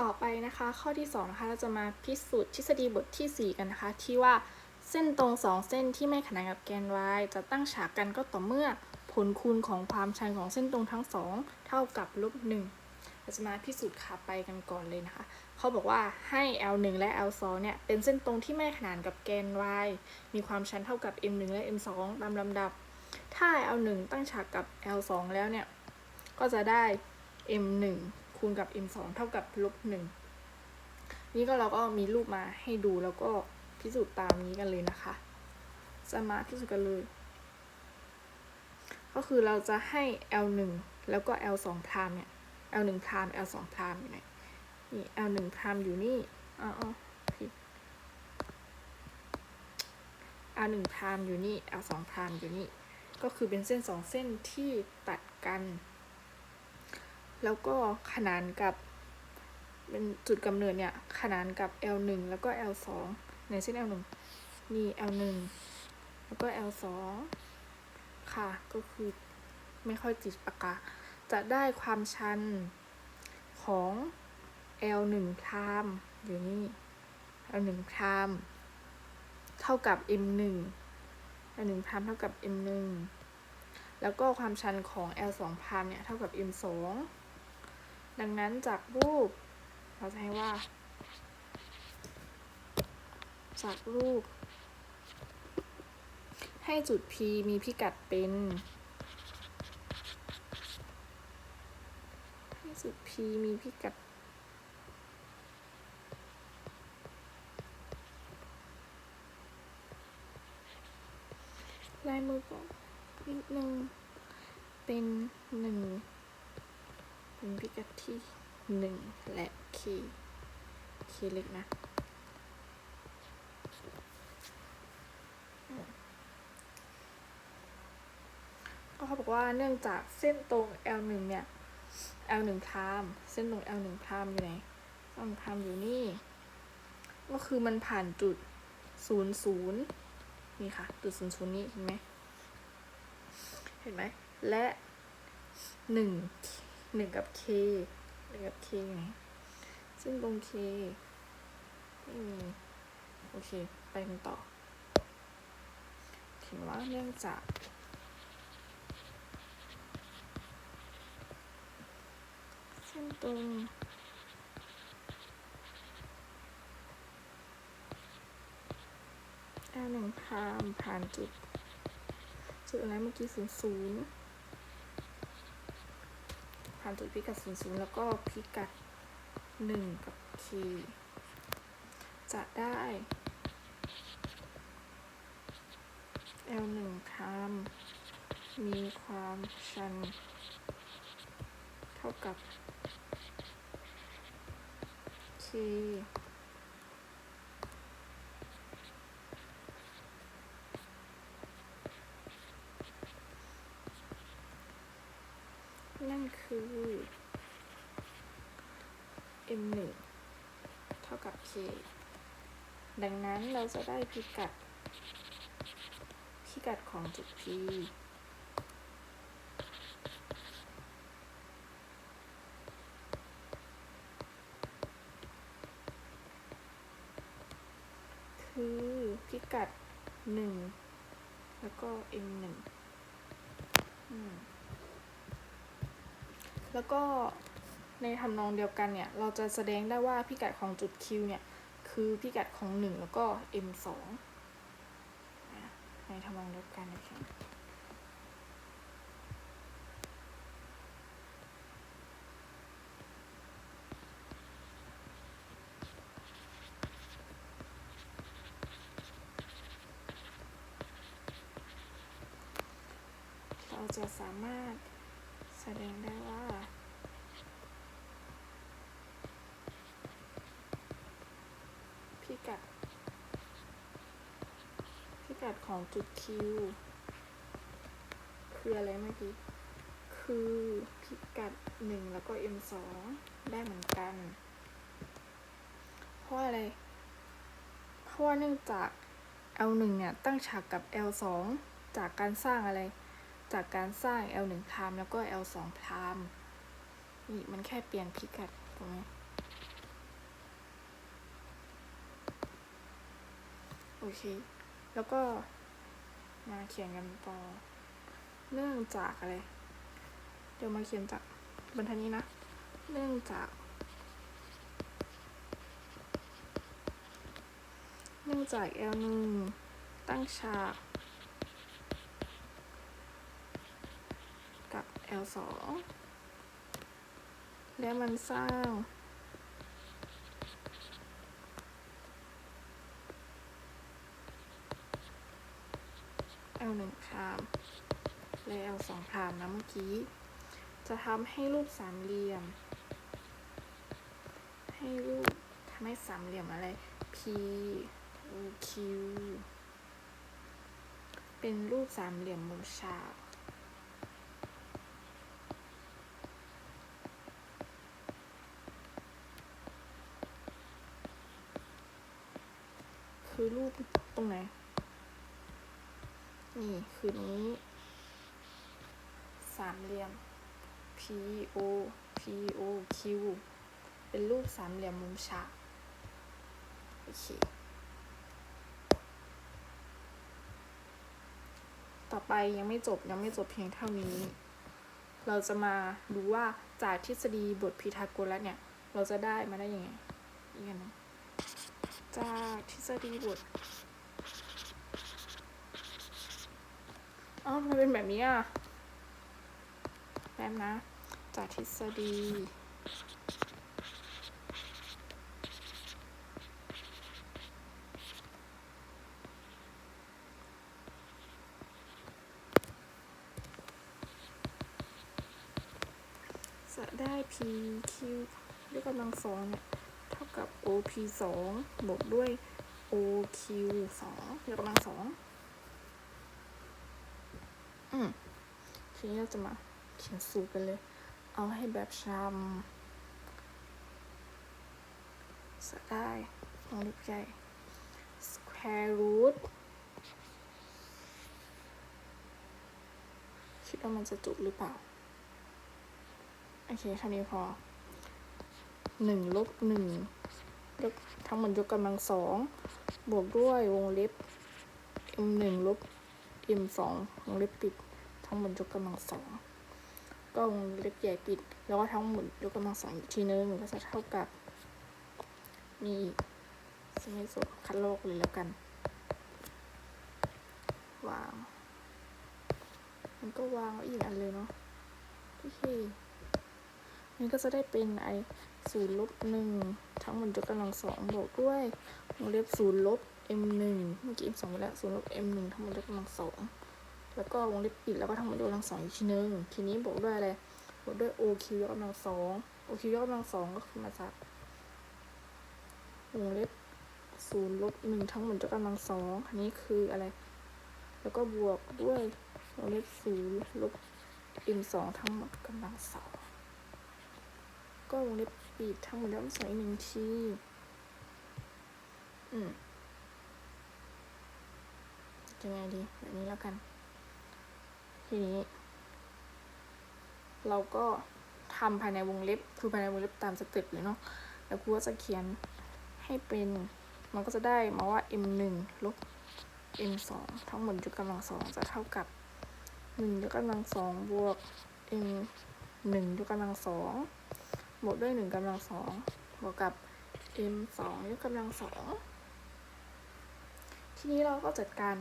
ต่อไปนะคะข้อที่2นะคะเราจะมาพิสูจน์ทฤษฎีบททีสี่ 4 กันนะคะ ที่ว่าเส้นตรง 2 เส้นที่ไม่ขนานกับแกน y จะตั้งฉากกันก็ต่อเมื่อผลคูณของความชันของเส้นตรงทั้งสองเท่ากับลบหนึ่งเราจะมาพิสูจน์ขาไปกันก่อนเลยนะคะ เขาบอกว่าให้ l 1 และ l 2 เนี่ยเป็นเส้นตรงที่ไม่ขนานกับแกน y มีความชันเท่ากับ m 1 และ m 2 ตามลำดับ ถ้า l 1 ตั้งฉากกับ l 2 แล้วเนี่ยก็จะได้ m 1 คูณกับ m 2เท่ากับลบหนึ่งนี่ก็เราก็มีรูปมาให้ดูแล้วก็พิสูจน์ตามนี้กันเลยนะคะ จะมาพิสูจน์กันเลย ก็คือเราจะให้ l 1แล้วก็ l 2พรามเนี่ย l 1พราม l 2พรามอยู่ไหนนี่ l 1พรามอยู่นี่อ๋อผิด l 1พรามอยู่นี่ l 2พรามอยู่นี่ ก็คือเป็นเส้นสองเส้นที่ตัดกัน แล้วก็ขนานกับเป็นจุดกำเนิดเนี่ย ขนานกับ L 1 แล้วก็ L 2 ในเส้น L 1 นี่ L 1 แล้วก็ L 2 ค่ะ ก็คือไม่ค่อยจิตปากกา จะได้ความชันของ L 1 พรามอยู่นี่ L 1 พรามเท่ากับ M 1 L 1 พรามเท่ากับ M 1 แล้วก็ความชันของ L 2 พรามเนี่ย เท่ากับ M 2 ดังนั้นจากรูป เราจะให้ว่า จากรูป ให้จุด P มีพิกัดเป็น ให้จุด P มีพิกัดลายมือก่อนนิดนึง เป็นหนึ่ง เป็นพิกัดที่หนึ่งและคเคเล็กนะ ก็เขาบอกว่าเนื่องจากเส้นตรง L 1 เนี่ย L 1 พรามเส้นตรง L 1 พรามอยู่ไหน L 1 พรามอยู่นี่ ก็คือมันผ่านจุดศูนย์ศูนย์นี่ค่ะ จุดศูนย์ศูนย์นี้เห็นไหม เห็นไหม และหนึ่ง หนึ่งกับ K หนึ่งกับ K ไงซึ่งตรง K ไม่มีโอเค ไปกันต่อเห็นว่าเนื่องจากเส้นตรง L หนึ่งพามผ่านจุด จุดอะไรเมื่อกี้ศูนย์ศูนย์ ผ่านจุดพิกัดศูนย์ศูนย์แล้วก็พิกัดหนึ่งกับ K จะได้ L หนึ่งพามมีความชัน เท่ากับ K นั่น คือ m 1เท่ากับ k ดังนั้นเราจะได้พิกัด พิกัดของจุด p คือพิกัด 1 แล้วก็ m 1อืม แล้วก็ในทำนองเดียวกันเนี่ย เราจะแสดงได้ว่าพิกัดของจุด Q เนี่ย คือพิกัดของ 1 แล้วก็ M 2ในทำนองเดียวกันนะคะเราจะสามารถ แสดงได้ว่า พิกัด พิกัดของจุด Q คืออะไรเมื่อกี้ คือพิกัด 1 แล้วก็ M 2 ได้เหมือนกัน เพราะอะไร เพราะว่าเนื่องจาก L 1 เนี่ย ตั้งฉากกับ L 2 จากการสร้างอะไร จากการสร้าง L 1 prime แล้วก็ L 2 prime นี่มันแค่เปลี่ยนพิกัดถูกไหมโอเค แล้วก็มาเขียนกันต่อ เนื่องจากอะไร เดี๋ยวมาเขียนจากบรรทันนี้นะ เนื่องจาก เนื่องจาก L 1ตั้งฉาก L สองและมันสร้าง L หนึ่งพามและ L สองพามนะเมื่อกี้ จะทำให้รูปสามเหลี่ยม ให้รูปทำให้สามเหลี่ยมอะไร P O Q เป็นรูปสามเหลี่ยมมุมฉาก คือรูปตรงไหน นี่คือนี้ สามเหลี่ยม P O P O Q เป็นรูปสามเหลี่ยมมุมฉากโอเค ต่อไปยังไม่จบยังไม่จบเพียงเท่านี้ เราจะมาดูว่าจากทฤษฎีบทพีทาโกรัสเนี่ย เราจะได้มาได้ยังไงอีกอันนึง จากทฤษฎีบทอ้ามันเป็นแบบนี้อะแป๊บนะ จากทฤษฎีจะได้ PQ ด้วยกำลังสองเนี่ย กับ OP สองบวกด้วย OQ สองยกกำลังสองอืมทีนี้เราจะมาเขียนสูตรกันเลย เอาให้แบบชำจะได้ลองเล็บใหญ่ square root คิดว่ามันจะจุหรือเปล่า โอเคเท่านี้พอหนึ่งลบหนึ่ง ยกทั้งหมดยกกำลังสองบวกด้วยวงเล็บ m หนึ่งลบ m สองวงเล็บปิด ทั้งหมดยกกำลังสองก็วงเล็บใหญ่ปิด แล้วก็ทั้งหมดยกกำลังสองอีกทีนึงก็จะเท่ากับ มีสมิสุคัดโลกเลยแล้วกันวาง มันก็วางไว้อีกอันเลยเนาะโอเคนี่ก็จะได้เป็นไอศูนย์ลบหนึ่ง ทั้งหมดยกกำลังสองบวกด้วยวงเล็บศูนย์ลบ m หนึ่งเมื่อกี้ m สองไปแล้วศูนย์ลบ m หนึ่งทั้งหมดยกกำลังสองแล้วก็วงเล็บปิดแล้วก็ทั้งหมดยกกำลังสองอีกทีหนึ่งทีนี้บวกด้วยอะไรบวกด้วย oq ยกกำลังสอง oq ยกกำลังสองก็คือมาจากวงเล็บศูนย์ลบหนึ่งทั้งหมดยกกำลังสองอันนี้คืออะไร แล้วก็บวกด้วยวงเล็บศูนย์ลบ m สองทั้งหมดกำลังสองก็วงเล็บ ปิดทั้งหมดแล้วใส่หนึ่งทีอืมจะไงดีแบบนี้แล้วกัน ทีนี้ เราก็ทำภายในวงเล็บคือภายในวงเล็บตามสเต็ปเลยเนาะแล้วครูก็จะเขียนให้เป็น มันก็จะได้มาว่า m หนึ่งลบ m สองทั้งหมดยกกำลังสองจะเท่ากับหนึ่งยกกำลังสองบวก m หนึ่งยกกำลังสอง บวกด้วยหนึ่งกำลังสองบวกกับ m สองยกกำลังสองทีนี้เราก็จัดการ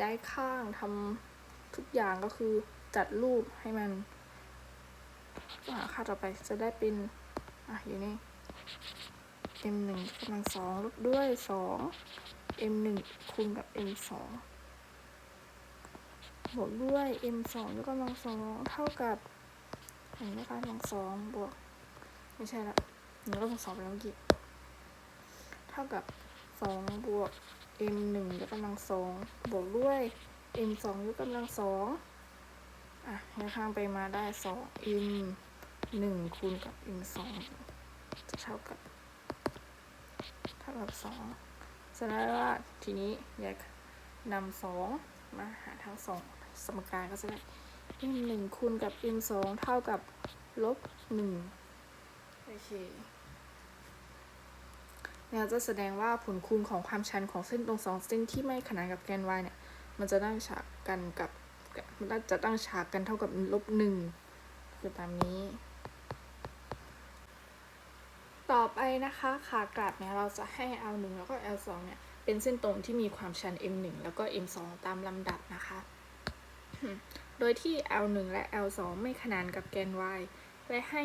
ย้ายข้างทำทุกอย่างก็คือจัดรูปให้มันหาค่าต่อไปจะได้เป็น อะ อยู่นี่ m หนึ่งกำลังสองลบด้วยสอง m หนึ่งคูณกับ m สองบวกด้วย m สองยกกำลังสองเท่ากับหนึ่งยกกำลังสองบวก ไม่ใช่ละหนึ่งลบสองไปแล้วเมื่อกี้ เท่ากับสองบวก m หนึ่งยกกำลังสองบวกด้วย m สองยกกำลังสองอะย้ายข้างไปมาได้สอง m หนึ่งคูณกับ m สองจะเท่ากับ เท่ากับสองแสดงว่าทีนี้ยายนำสองมาหาทั้งสองสมการก็จะได้ m หนึ่งคูณกับ m สองเท่ากับลบหนึ่ง โอเคเนี่ยจะแสดงว่าผลคูณของความชันของเส้นตรงสองเส้นที่ไม่ขนานกับแกน y เนี่ย มันจะตั้งฉากกันกับ มันจะตั้งฉากกันเท่ากับลบหนึ่งคือตามนี้ ต่อไปนะคะขากลับเนี่ยเราจะให้ L 1แล้วก็ L 2เนี่ย เป็นเส้นตรงที่มีความชัน M 1แล้วก็ M 2ตามลำดับนะคะ โดยที่ L 1และ L 2ไม่ขนานกับแกน y และให้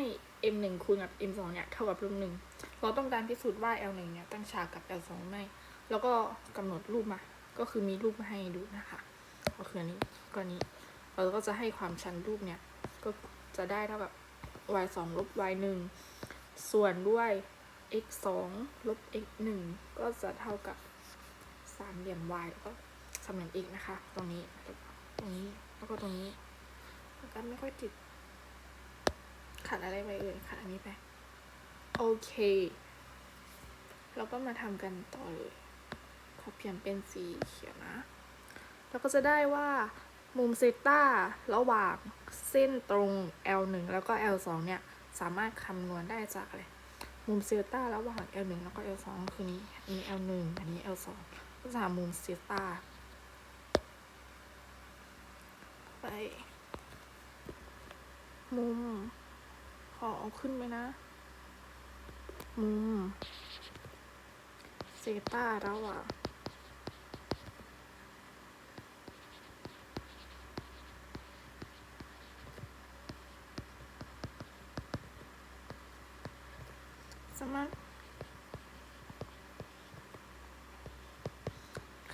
M 1คูณกับ M 2เนี่ยเท่ากับลบหนึ่งเราต้องการพิสูจน์ว่า L 1เนี่ยตั้งฉากกับ L 2ไม่ แล้วก็กำหนดรูปมา ก็คือมีรูปมาให้ดูนะคะก็คืออันนี้ก็นี้เราก็จะให้ความชันรูปเนี่ย ก็จะได้เท่ากับ y 2ลบ y 1ส่วนด้วย x 2ลบ x 1ก็จะเท่ากับสามเหลี่ยม y แล้วก็สามเหลี่ยม x นะคะ ตรงนี้ตรงนี้แล้วก็ตรงนี้แล้วก็ไม่ค่อยติด ขาดอะไรไปเอ่ยขาดอันนี้ไป โอเค เราก็มาทำกันต่อเลย ขอเปลี่ยนเป็นสีเขียวนะ เราก็จะได้ว่ามุมเซต้าระหว่างเส้นตรง L1 แล้วก็ L2 เนี่ย สามารถคำนวณได้จากอะไร มุมเซต้าระหว่าง L1 แล้วก็ L2 คือนี้อันนี้ L1 อันนี้ L2 ก็จะหามุมเซต้าไป มุม อเอาขึ้นไปนะมุมเซตาระหว่างสามารถ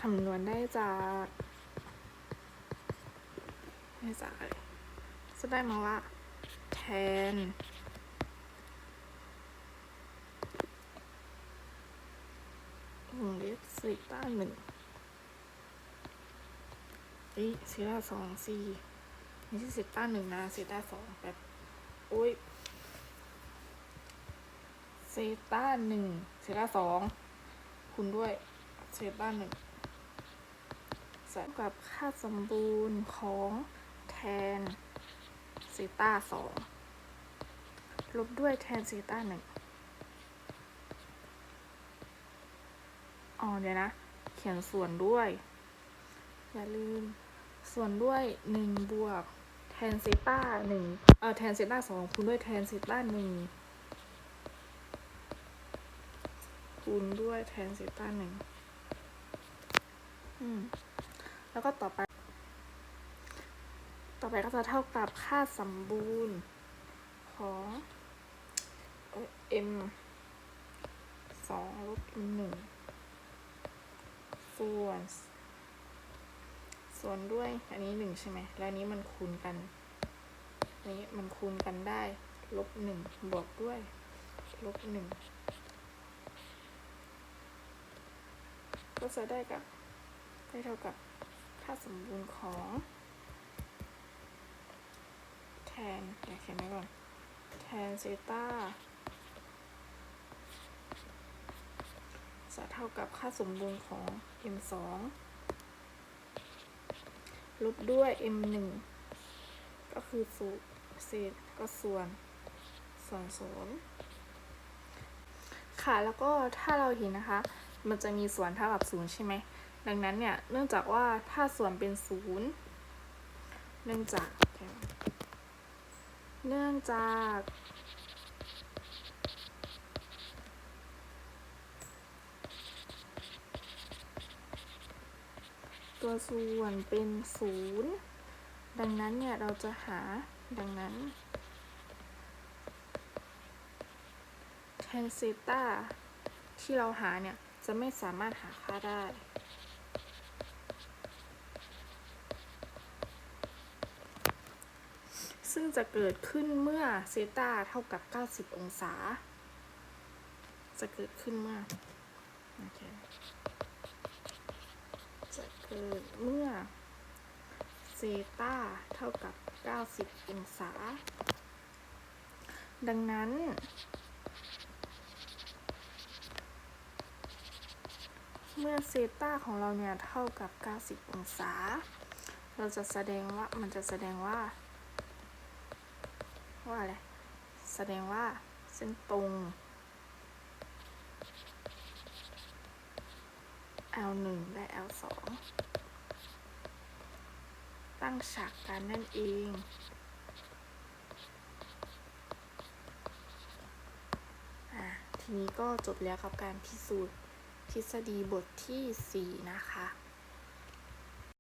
คำนวณได้จากได้จากอะไรจะได้มาว่าแทนวงเล็บซีต้าหนึ่งเอ้ยซีต้าสองสี่ไม่ใช่ซีต้าหนึ่งนะซีต้าสองแบบโอ้ยเซต้าหนึ่งเซต้าสองคูณด้วยเซต้าหนึ่งใส่กับค่าสมบูรณ์ของแทนเซต้าสองลบด้วยแทนเซต้าหนึ่ง อ๋อเดี๋ยวนะ เขียนส่วนด้วย อย่าลืม ส่วนด้วยหนึ่งบวกแทนเซต้าหนึ่งเออแทนเซต้าสองคูณด้วยแทนเซต้าหนึ่งคูณด้วยแทนเซต้าหนึ่งอืม แล้วก็ต่อไป ต่อไปก็จะเท่ากับค่าสมบูรณ์ของเอ่อ m สองลบหนึ่ง ส่วน ส่วนด้วยอันนี้หนึ่งใช่ไหม แล้วนนี้มันคูณกัน อันนี้มันคูณกันได้ ลบหนึ่งบวกด้วย ลบหนึ่งก็จะได้กับ ได้เท่ากับค่าสมบูรณ์ของแทนเดี๋ยวเขียนไว้ก่อน แทนเซต้า จะเท่ากับค่าสมบูรณ์ของ m 2ลบด้วย m 1ก็คือสูตรเศษก็ส่วนส่วนศูนย์ค่ะแล้วก็ถ้าเราเห็นนะคะ มันจะมีส่วนเท่ากับศูนย์ใช่ไหมดังนั้นเนี่ยเนื่องจากว่าถ้าส่วนเป็นศูนย์เนื่องจาก เนื่องจาก ตัวส่วนเป็นศูนย์ดังนั้นเนี่ยเราจะหาดังนั้นแทนเซต้าที่เราหาเนี่ย จะไม่สามารถหาค่าได้ ซึ่งจะเกิดขึ้นเมื่อเซต้าเท่ากับ 90 องศา จะเกิดขึ้นเมื่อ โอเค จะเกิดเมื่อเซตาเท่ากับ 90 องศา ดังนั้น เมื่อเซตาของเราเนี่ย เท่ากับ 90 องศา เราจะแสดงว่า มันจะแสดงว่า ว่าอะไร แสดงว่าเส้นตรง L 1และ L 2ตั้งฉากกันนั่นเอง อะ ทีนี้ก็จบแล้วกับการพิสูจน์ทฤษฎีบทที่ 4 นะคะ